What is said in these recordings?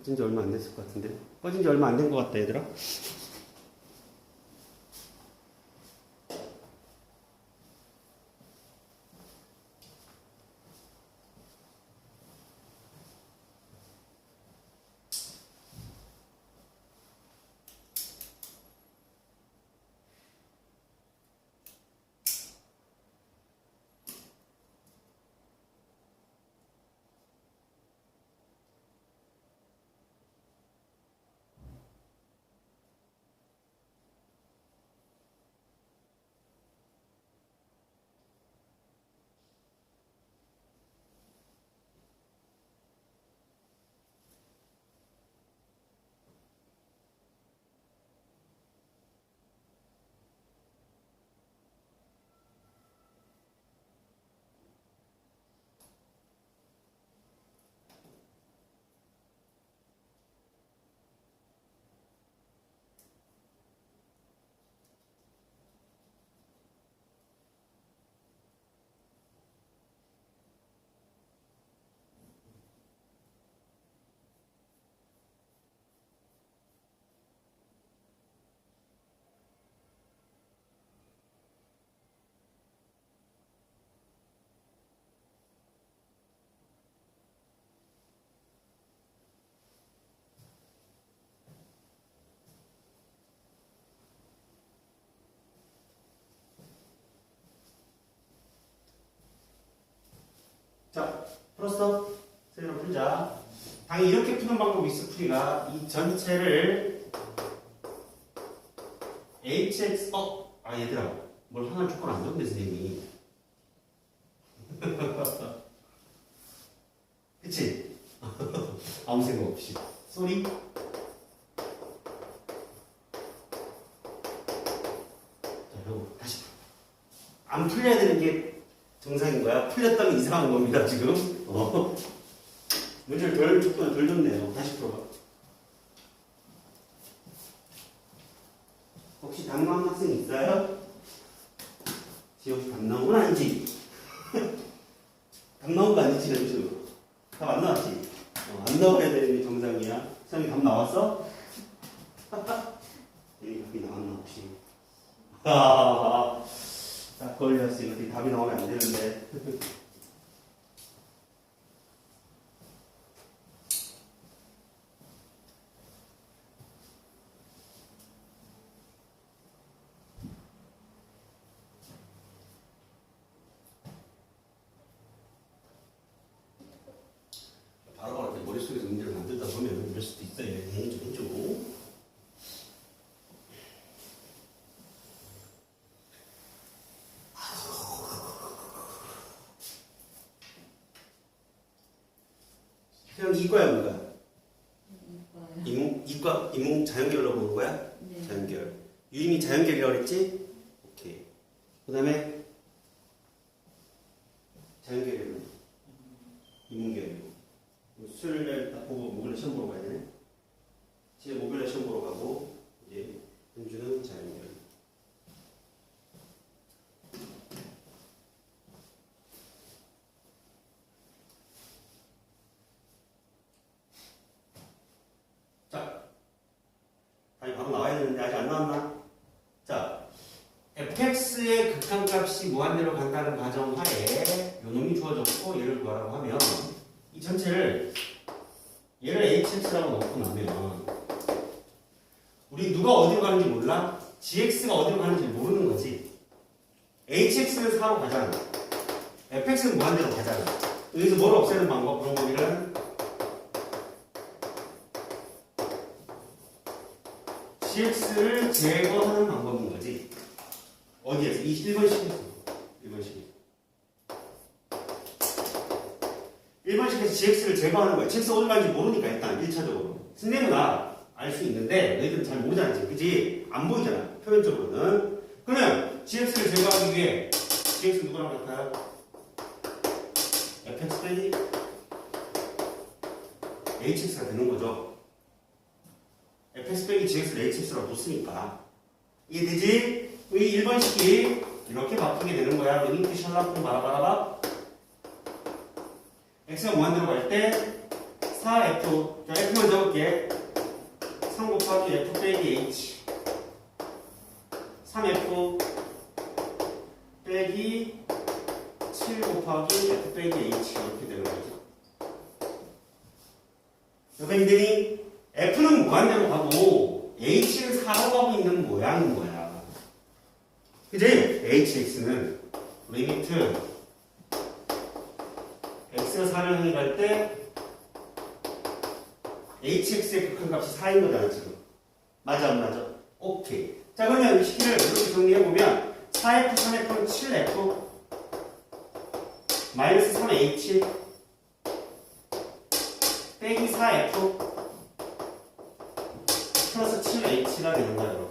꺼진 지 얼마 안 됐을 것 같은데. 꺼진 지 얼마 안 된 것 같다, 얘들아. 자, 풀었어? 세로 풀자. 당연히 이렇게 푸는 방법이 있어, 풀이가. 이 전체를 hx, 어? 아, 얘들아. 뭘 하나 조건 안 줬네, 선생님이. 그치? 아무 생각 없이. 쏘리? 안 풀려야 되는 게 정상인 거야? 풀렸다면 이상한 겁니다, 지금. 어. 문제를 덜, 조건을 덜 줬네요. 다시 풀어봐. 혹시 답 나온 학생 있어요? 지금 답 나온 건 아니지? 답 나온 거 아니지, 연주? 답안 나왔지? 어, 안 나와야 되는 게 정상이야. 수영이 답 나왔어? 여기 답이 나왔나, 혹시? 하하하. 딱 걸렸어. 이거 답이 나오면 안 되는데. 바로바로 이렇게 머릿속에서 문제를 만들다 보면 이럴 수도 있어요. 해줘, 해줘. 그냥 이과야 뭐가? 이문 이과 이문 자연계열로 보는 거야? 네. 자연계열. 유임이 자연계열이라고 그랬지? 오케이. 그다음에 자연계열은 이문계열이고 수요일날 딱 보고 목요일에 시험 보러 가야 되네. 지금 목요일에 시험 보러 가고 이제 현주는 자연계열. 자, 답이 바로 나와야 되는데 아직 안 나왔나? 자, fx의 극한값이 무한대로 간다는 가정하에 주어졌고 얘를 구하라고 하면 이 전체를 얘를 hx라고 놓고 나면 우리 누가 어디로 가는지 몰라? gx가 어디로 가는지 모르는 거지. hx는 4로 가잖아. fx는 무한대로 가잖아. 여기서 뭘 없애는 방법? 그런 거기를 cx를 제거하는 방법인 거지. 어디에서? 이 1번 식에서. 1번식. 1번식에서 gx를 제거하는 거야. gx 어디 가는지 모르니까 일단 1차적으로. 선생님은 아, 알수 있는데 너희들은 잘 모르잖아. 지금. 그지? 안 보이잖아. 표면적으로는. 그러면 gx를 제거하기 위해 gx 누구랑 같아요? fx 빼기 hx가 되는 거죠. fx 빼기 gx를 hx라고 놓으니까 이해되지? 이 1번 식이 이렇게 바뀌게 되는 거야. 링크 샬라풍 바라바라바 x가 무한대로 갈때 4F. 자, F만 적을게. 3 곱하기 F 빼기 H. 3F 빼기 7 곱하기 F 빼기 H. 이렇게 되는 거죠. 여러분들이 F는 무한대로 가고 H는 4로 가고 있는 모양인 거야. 그지? HX는 리미트 4를 향해 갈때 HX의 극한값이 4인 거잖아 지금. 맞아 안 맞아? 오케이. 자 그러면 이 식기를 이렇게 정리해보면 4F, 3F는 7F 마이너스 3H 빼기 4F 플러스 7H가 되는 거야 이렇게.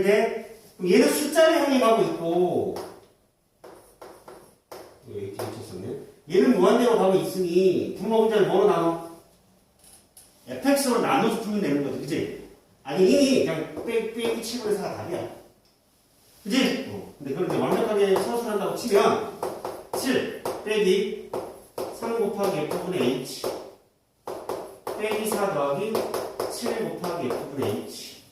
이제 그럼 얘는 숫자를 향해 가고 있고 이거 이렇게 붙였었네. 얘는 무한대로 가고 있으니 분모 문제를 뭐로 나눠? fx로 나눠서 풀면 되는 거지, 그지? 아니 그냥 빼, 빼기 치고 해서 답이야. 그지? 어. 근데 그걸 이제 완벽하게 서술한다고 치면 7 빼기 3 곱하기 f분의 h 빼기 4 더하기 7 곱하기 f분의 h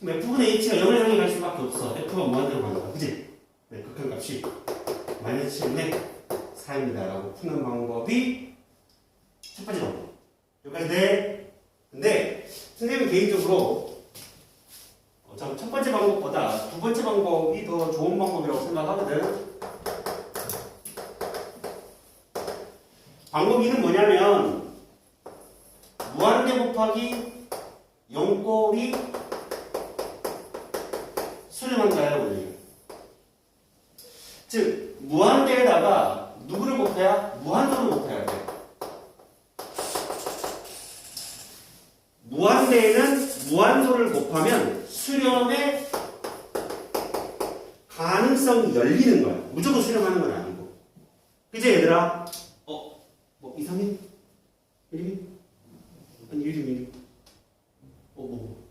그럼 f분의 h가 0을 향해 갈 수밖에 없어. f가 무한대로 거야. 그지? 네, 극한값이 마이너스 7의 4입니다. 라고 푸는 방법이 첫 번째 방법. 여기까지 돼. 근데 선생님은 개인적으로 어, 참첫 번째 방법보다 두 번째 방법이 더 좋은 방법이라고 생각하거든. 방법 2는 뭐냐면 무한대 곱하기 0꼴이 수렴한가요, 오늘? 즉 무한대에다가 누구를 곱해야 무한도를 곱해야 돼. 무한대에는 무한도를 곱하면 수렴의 가능성이 열리는 거야. 무조건 수렴하는 건 아니고. 그지 얘들아? 어? 뭐 이상해? 이름이? 아니 이름이 이름. 어 뭐?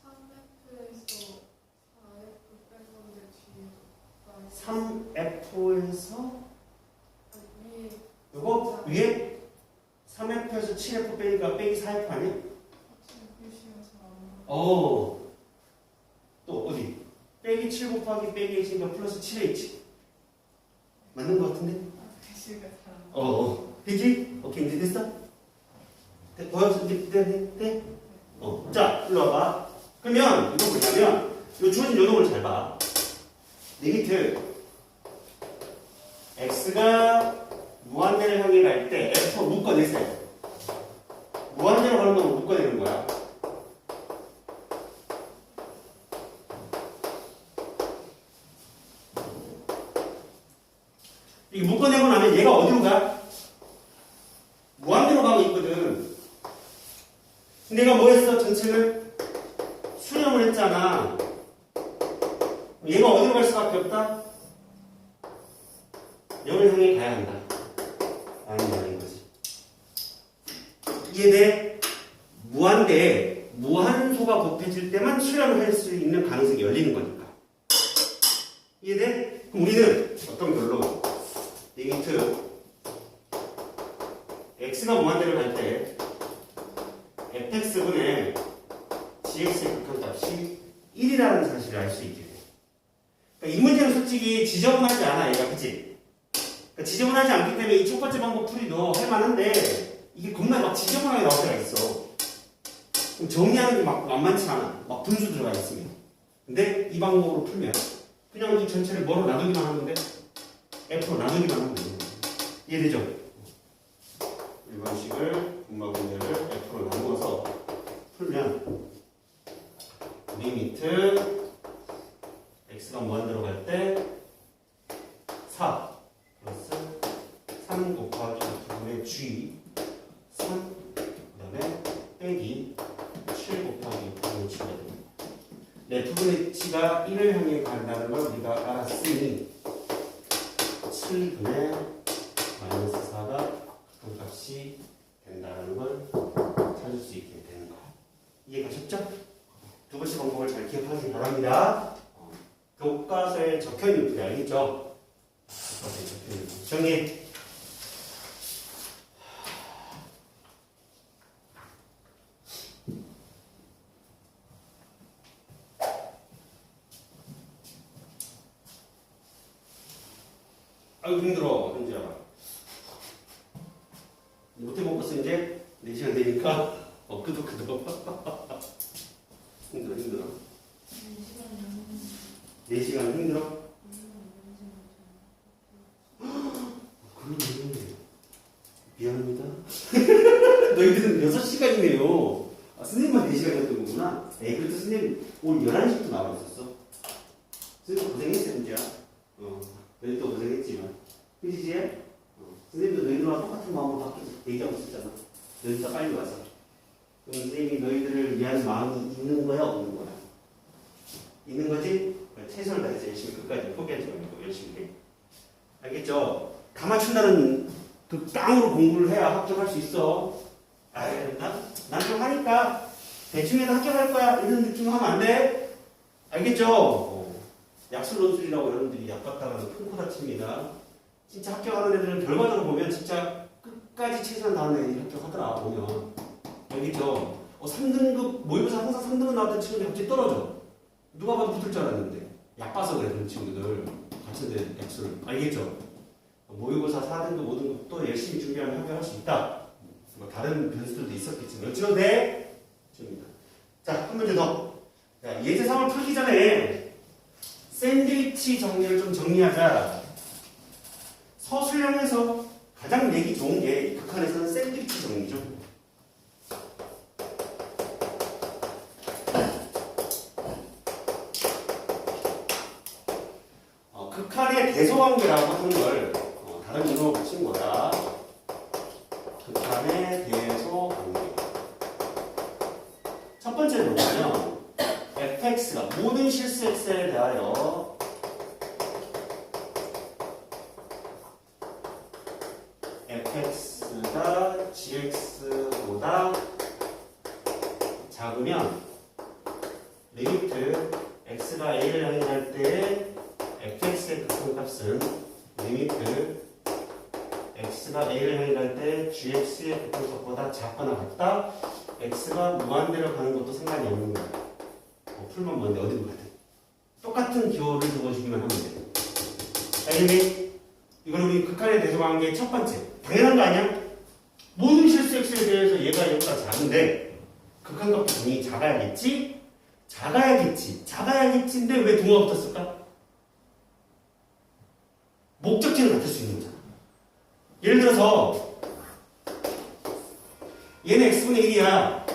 3F에서 4F 뺀 건데 뒤에 3F에서 위에 요거 위에 3F에서 7F 빼니까 빼기 4F 아니야? 같은 글씨여서 안 어. 또 어디? 빼기 7 곱하기 빼기 H니까 플러스 7H. 맞는 것 같은데? 아, 글씨가 잘 안. 어, 어. 되지? 오케이, 이제 됐어? 돼, 보여서 이제 돼, 돼, 돼? 어. 자, 일로 와봐. 그러면 이거 뭐냐면, 요 주어진 요동을 잘 봐. 리미트. x가 무한대를 향해 갈 때 f 묶어내세요. 무한대로 가는 건 묶어내는 거야. 이게 묶어내고 나면 얘가 어디로 가? 무한대로 가고 있거든. 얘가 뭐 했어? 전체를 수렴을 했잖아. 얘가 어디로 갈 수밖에 없다? 영을 향해 가야 한다. 라는 말인 거지. 이해돼? 무한대에 무한소가 곱해질 때만 수렴을 할 수 있는 가능성이 열리는 거니까. 그럼 우리는 어떤 결로 리미트 x가 무한대로 갈때 fx분의 gx의 극한값이 1이라는 사실을 알 수 있게 돼. 그러니까 이 문제는 솔직히 지저분하지 않아, 얘가 그치? 그러니까 지저분하지 않기 때문에 이 첫 번째 방법 풀이도 할만한데 이게 겁나 막 지저분하게 나올 때가 있어. 그럼 정리하는 게 막 만만치 않아. 막 분수 들어가 있으면. 근데 이 방법으로 풀면 그냥 이 전체를 뭐로 나누기만 하는데 F로 나누기만 하면 거예요. 이해되죠? 이번 식을 분모 문제를 F로 나누어서 풀면 리미트 x가 무한대로 갈때 4 플러스 3 곱하기 F분의 G 3 그다음에 빼기 7 곱하기 F분의 G가 됩니다. 네, G가 1을 향해 간다는 걸 우리가 알았으니 7분의 마이너스 4가 그 값이 된다는 걸 찾을 수 있게 되는 거야. 이해가셨죠? 두 번째 방법을 잘 기억하시기 바랍니다. 어, 교과서에 적혀 있는 게 알겠죠? 교과서에 적혀 있는 거. 정리. 아이고 힘들어 현지야 못해 먹었어 이제? 4시간 되니까? 어 끄덕끄덕 힘들어 힘들어. 4시간 힘들어? 그러네 미안합니다 너희들은 6시간이네요 아, 선생님만 4시간이었던 거구나 에이 그래도 선생님 오늘 11시부터 나와 있었어 선생님 고생했어 현지야 어, 너희도 고생했지만 그지 어, 선생님도 너희들과 똑같은 마음으로 밖에서 대기하고 있었잖아 너희들 다 빨리 와서 그럼 선생님이 너희들을 위한 마음이 있는 거야 없는 거야 있는 거지? 최선을 다해서 열심히 끝까지 포기하지 말고 열심히 해 알겠죠? 다 맞춘다는 그 땅으로 공부를 해야 합격할 수 있어 아유 하니까 대충해도 합격할 거야 이런 느낌 하면 안 돼? 알겠죠? 어. 약술 논술이라고 여러분들이 약갔다가는 큰코 다칩니다. 진짜 합격하는 애들은 결과적으로 보면 진짜 끝까지 최선을 다하는 애들이 합격하더라 보면 알겠죠? 어, 3등급 모의고사 항상 3등급 나왔던 친구들이 갑자기 떨어져 누가 봐도 붙을 줄 알았는데 약 봐서 그래 그런 친구들 같은데 약술 알겠죠? 어, 모의고사 4등급 5등급 또 열심히 준비하면 합격할 수 있다 뭐 다른 변수들도 있었겠지만 어찌도 돼? 줍니다. 자, 한 문제 더. 자, 예제 3을 풀기 전에 샌드위치 정리를 좀 정리하자. 서술형에서 가장 내기 좋은 게 극한에서는 샌드위치 정리죠. 어, 극한의 대소관계라고 하는 걸 어, 다른 이름으로 붙인 거야. 극한의 대소관계. 첫 번째는 뭐냐면 fx가 모든 실수 x에 대하여 fx가 gx보다 작으면 리미트 x가 a를 향할 때 fx의 극한값은 리미트 x가 a를 향할 때 gx의 극한값보다 작거나 같다 x가 무한대로 가는 것도 상관이 없는 거야. 어, 풀만 뭔데 어디로 가든. 똑같은 기호를 적어주기만 하면 돼. 알겠니? 이건 우리 극한의 대소관계의 첫 번째. 당연한 거 아니야? 모든 실수 x에 대해서 얘가 얘보다 작은데 당연히 작아야겠지? 작아야겠지. 작아야겠지인데 왜 동화가 붙었을까? 목적지는 같을 수 있는 거잖아. 예를 들어서 얘는 x분의 1이야.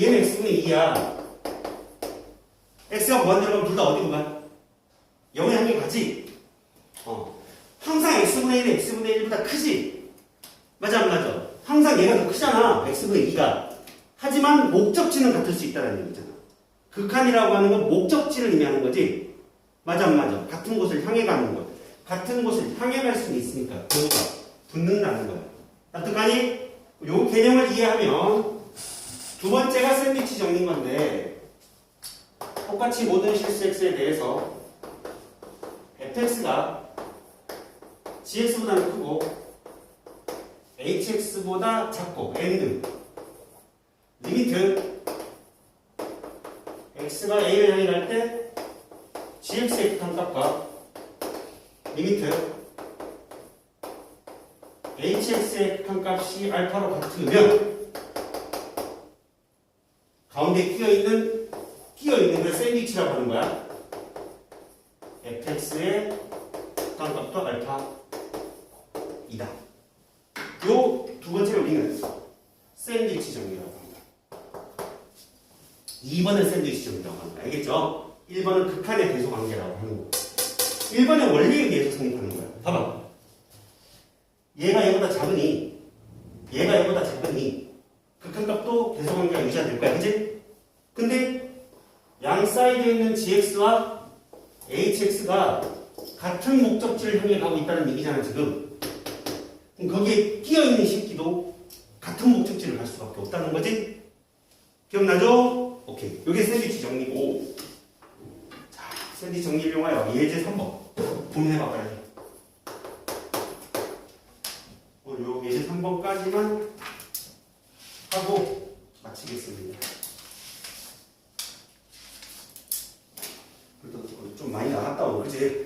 얘는 x분의 2야. X가 무한대로 가면 둘 다 어디로 가? 0의 한개 가지? 어. 항상 x분의 1은 x분의 1보다 크지? 맞아, 안 맞아? 항상 얘가 더 크잖아. x분의 2가. 하지만 목적지는 같을 수 있다는 얘기잖아. 극한이라고 하는 건 목적지를 의미하는 거지? 맞아, 안 맞아? 같은 곳을 향해 가는 것. 같은 곳을 향해 갈 수는 있으니까. 그거가 붙는다는 거야. 납득하니? 요 개념을 이해하면 두 번째가 샌드위치 정리인 건데 똑같이 모든 실수 x에 대해서 fx가 gx보다는 크고 hx보다 작고 and 리미트 x가 a를 향해 갈 때 gx의 극한값과 리미트 hx의 극한값이 알파로 같으면 가운데 끼어있는 끼어 있는 걸 샌드위치라고 하는 거야. fx의 극한값도 알파이다. 요 두 번째 우리는 샌드위치 정리라고 합니다 2번은 샌드위치 정리라고 합니다 알겠죠? 1번은 극한의 대소 관계라고 하는 거 1번의 원리에 의해서 성립하는 거야. 봐봐. 얘가 얘보다 작으니 얘가 얘보다 작으니 극한값도 대소관계가 유지가 될 거야. 그치? 양 사이드에 있는 gx와 hx가 같은 목적지를 향해 가고 있다는 얘기잖아 지금 그럼 거기에 끼어있는 식기도 같은 목적지를 갈 수밖에 없다는 거지? 기억나죠? 오케이 이게 샌드위치 정리고 자 샌드위치 정리를 이용하여 예제 3번 분해봐봐야지 오늘 요 예제 3번까지만 하고 마치겠습니다. 그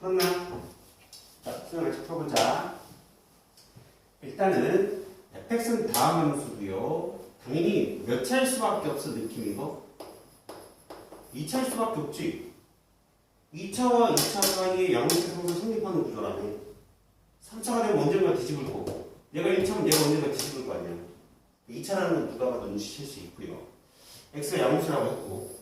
풀었나? 자, 수영 같이 풀어보자. 일단은 fx는 다음 함수고요. 당연히 몇 차일 수밖에 없어 느낌이 거. 2차일 수밖에 없지. 2차와 2차 사이에 상승 성립하는 구조라네. 3차가 되면 언젠가 뒤집을 거고. 얘가 1차면 얘가 언젠가 뒤집을 거 아니야. 2차라는 건 누가 봐도 눈치챌 수 있고요. x가 양수라고 했고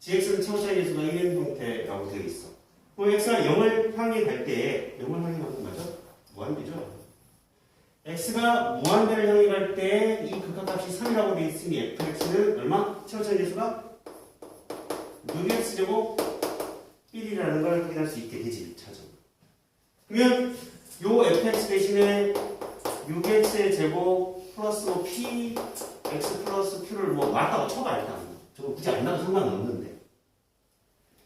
gx는 최고차의 계수가 1인 형태라고 되어 있어. 그럼 x가 0을 향해 갈 때, 0을 향해 가는 거죠? 무한대죠? x가 무한대를 향해 갈 때 이 극한값이 3이라고 되어 있으니 fx는 얼마? 최고차의 계수가 6x제곱 1이라는 걸 확인할 수 있게 되지, 1차죠. 그러면 요 fx 대신에 6x의 제곱 플러스 뭐 p x 플러스 q를 뭐 맞다고 쳐봐 일단 저거 굳이 안 나도 상관은 없는데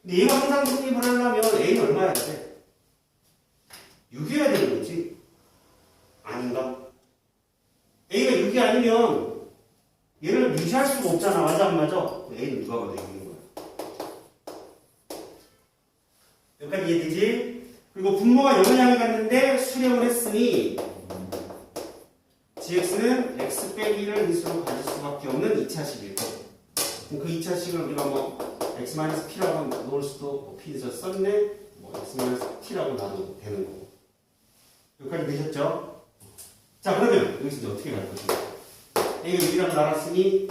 근데 얘가 항상 성립을 하려면 a는 얼마야 돼? 6이어야 되는 거지 아닌가? a가 6이 아니면 얘를 무시할 수가 없잖아 맞아 안 맞아? a는 누가 봐도 6인 거야 여기까지 이해되지? 그리고 분모가 0을 향해 갔는데 수렴을 했으니 gx는 x 빼기를 인수로 가질 수밖에 없는 2차식일 거고 그럼 그 2차식을 우리가 뭐 x-p라고 놓을 수도 뭐 p에서 썼네 뭐 x-t라고 놔도 되는 거고 여기까지 되셨죠? 자 그러면 여기서 이제 어떻게 갈 것인가 a가 6이라고 나왔으니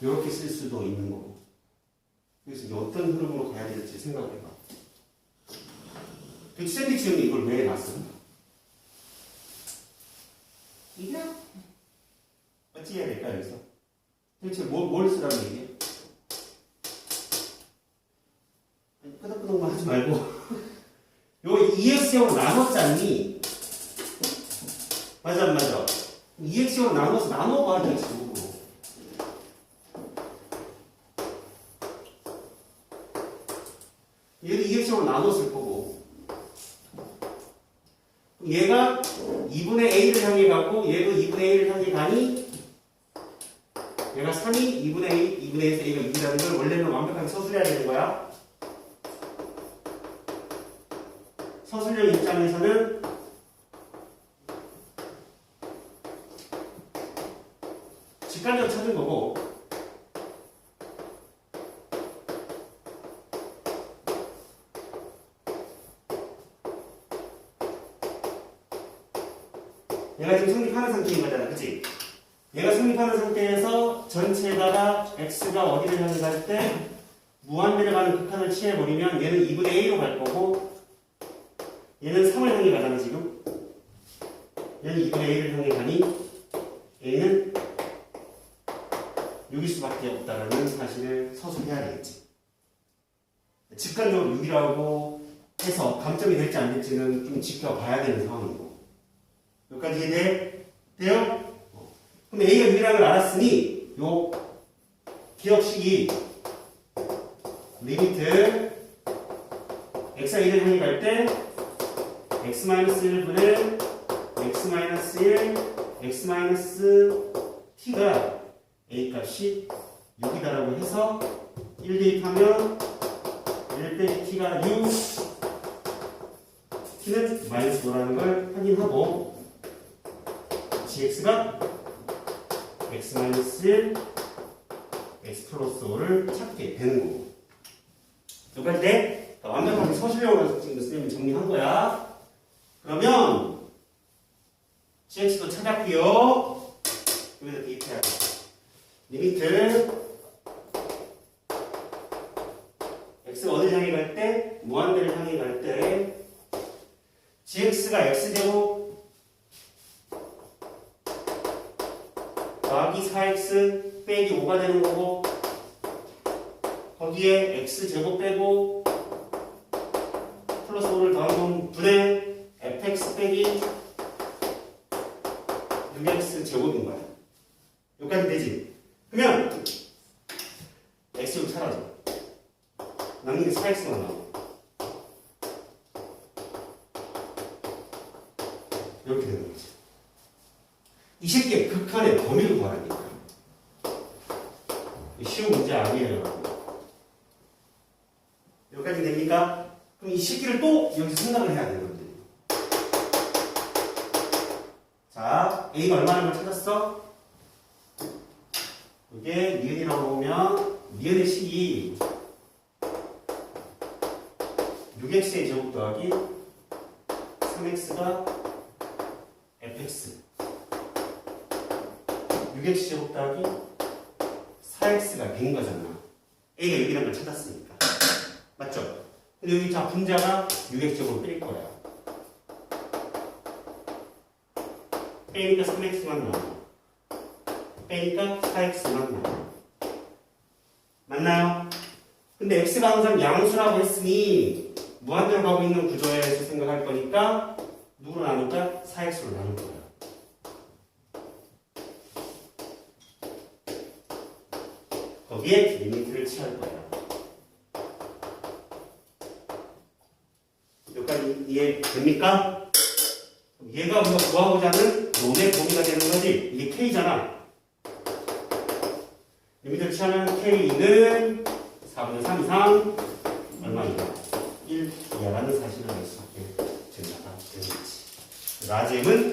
이렇게 쓸 수도 있는 거고 그래서 이제 어떤 흐름으로 가야 될지 생각을 해봐 그 샌드위치는 이걸 왜 놨습니까? 이냐? 어찌 해야 될까 여기서? 도대체 뭘, 뭘 쓰라는 얘기야? 아니, 하지 말고 요 EX형으로 나눴잖니? 맞아 안 맞아? EX형으로 나눠서 나눠봐 EX형으로 얘도 EX형으로 나눴을 거고 얘가 2분의 a를 향해 가고 얘도 2분의 a를 향해 가니 얘가 3이 2분의 a, 2분의 a에서 a가 6이라는 걸 원래는 완벽하게 서술해야 되는 거야. 서술형 입장에서는 직관적 찾은 거고 얘가 지금 성립하는 상태인 거잖아, 그치? 얘가 성립하는 상태에서 전체에다가 x가 어디를 향해 갈 때 무한대를 가는 극한을 취해버리면 얘는 2분의 a로 갈 거고 얘는 3을 향해 가잖아, 지금. 얘는 2분의 a를 향해 가니 a는 6일 수밖에 없다라는 사실을 서술해야 되겠지. 직관적으로 6이라고 해서 감점이 될지 안 될지는 좀 지켜봐야 되는 상황이고. 여기까지 이해돼? 돼요? 그럼 A가 6이라는 걸 알았으니 요 기억식이 리미트 x가 1을 향해 갈때 x-1분의 x-1 x-t가 a 값이 6이다라고 해서 1 대입하면 1 빼기 t가 6 t는 마이너스 5라는 걸 확인하고 gx가 x-1 x 플러스 5를 찾게 되는 거고 여기까지 돼? 자, 완벽하게 서술형으로 지금 선생님이 정리한 거야 그러면 gx도 찾았고요 여기다 대입해야 돼 리미트 x가 어디를 향해 갈 때? 무한대를 향해 갈 때 gx가 x제곱 4x 빼기 5가 되는 거고 거기에 x제곱 빼고 플러스 5를 더하면 분의 fx 빼기 6x 제곱인 거야. 여기까지 되지? 그러면 x제곱 사라져 남는 게 4x만 나와 이렇게 되는 거지 이 새끼의 극한의 범위를 구하라니까. 쉬운 문제 아니에요. 여러분. 여기까지 됩니까? 그럼 이 시기를 또 여기서 생각을 해야 되거든요. 자, A가 얼마나 걸 찾았어? 이게 니은이라고 보면 니은의 식이 6x의 제곱 더하기 3x가 fx 6x 제곱 더하기 4x가 100인 거잖아. A가 6이라는 걸 찾았으니까. 맞죠? 근데 여기 자 분자가 6x 제곱을 뺄 거야. 빼니까 3x만 나와. 빼니까 4x만 나와. 맞나요? 근데 x가 항상 양수라고 했으니 무한대로 가고 있는 구조에서 생각할 거니까 누구로 나눌까? 4x로 나눌 거야. 거기에 리미트를 취할 거야. 여기까지 이해 됩니까? 얘가 우리가 구하고자 하는 놈의 범위가 되는 거지. 이게 K잖아. 리미트를 취하면 K는 4분의 3 이상 얼마인가? 1 이하라는 사실을 알수 있게 거지. 라지엠은